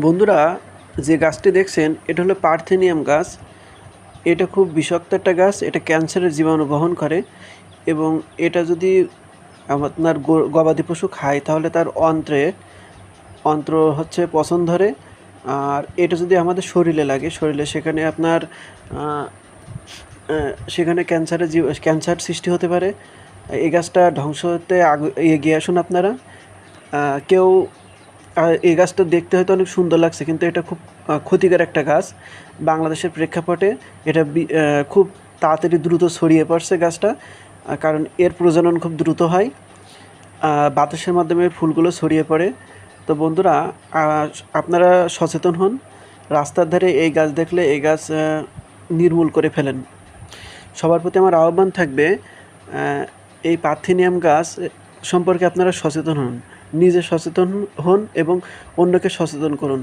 বন্ধুরা, যে গাছটি দেখছেন, এটা হলো পার্থেনিয়াম গাছ। এটা খুব বিষাক্ত একটা গাছ, এটা ক্যান্সারের জীবাণু বহন করে এবং এটা যদি আপনার গবাদি পশু খায়, তাহলে তার অন্ত্রে, অন্ত্র হচ্ছে পছন্দ ধরে। আর এটা যদি আমাদের শরীরে লাগে, শরীরে সেখানে আপনার সেখানে ক্যান্সারের ক্যান্সার সৃষ্টি হতে পারে। এই গাছটা ধ্বংস হতে আগ- এগিয়ে আসুন আপনারা। কেউ এই গাছটা দেখতে হয়তো অনেক সুন্দর লাগছে, কিন্তু এটা খুব ক্ষতিকর একটা গাছ। বাংলাদেশের প্রেক্ষাপটে এটা খুব তাড়াতাড়ি দ্রুত ছড়িয়ে পড়ছে গাছটা কারণ এর প্রজনন খুব দ্রুত হয় বাতাসের মাধ্যমে ফুলগুলো ছড়িয়ে পড়ে। তো বন্ধুরা আপনারা সচেতন হন, রাস্তার ধারে এই গাছ দেখলে এই গাছ নির্মূল করে ফেলেন। সবার প্রতি আমার আহ্বান থাকবে এই পার্থেনিয়াম গাছ সম্পর্কে আপনারা সচেতন হন। নিজে সচেতন হন এবং অন্যকে সচেতন করুন।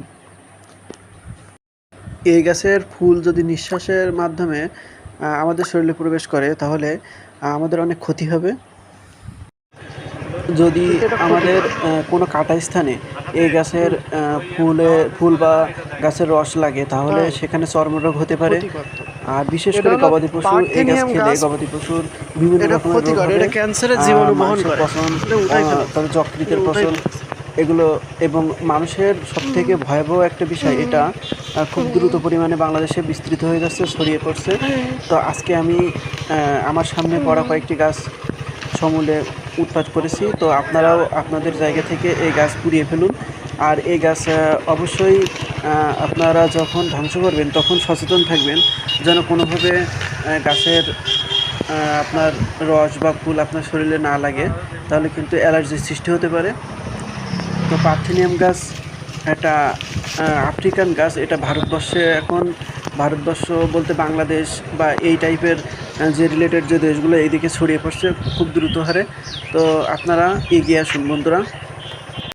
এই গাছের ফুল যদি নিঃশ্বাসের মাধ্যমে আমাদের শরীরে প্রবেশ করে তাহলে আমাদের অনেক ক্ষতি হবে। যদি আমাদের কোনো কাটা স্থানে এই গাছের ফুলে ফুল বা গাছের রস লাগে তাহলে সেখানে চর্মরোগ হতে পারে। আর বিশেষ করে গবাদি পশু এই গাছ খেলে গবাদি পশুর বিভিন্ন রকমের এটা ক্যান্সারের জীবাণু বহন করে। তারপরে যকৃতের পচন এগুলো এবং মানুষের সব থেকে ভয়াবহ একটা বিষয় এটা খুব দ্রুত পরিমাণে বাংলাদেশে বিস্তৃত হয়ে যাচ্ছে ছড়িয়ে পড়ছে। তো আজকে আমি আমার সামনে পড়া কয়েকটি গাছ সমূলে উৎপাদ করেছি। তো আপনারাও আপনাদের জায়গা থেকে এই গাছ পুড়িয়ে ফেলুন। আর এই গাছ অবশ্যই আপনারা যখন ধ্বংস করবেন, তখন সচেতন থাকবেন যেন কোনোভাবে গাছের আপনার রস বা ফুল আপনার শরীরে না লাগে, তাহলে কিন্তু অ্যালার্জির সৃষ্টি হতে পারে। তো পার্থেনিয়াম গাছ একটা আফ্রিকান গাছ, এটা ভারতবর্ষে এখন, ভারতবর্ষ বলতে বাংলাদেশ বা এই টাইপের যে রিলেটেড যে দেশগুলো এইদিকে ছড়িয়ে পড়ছে, খুব দ্রুত হারে। তো আপনারা এগিয়ে আসুন বন্ধুরা।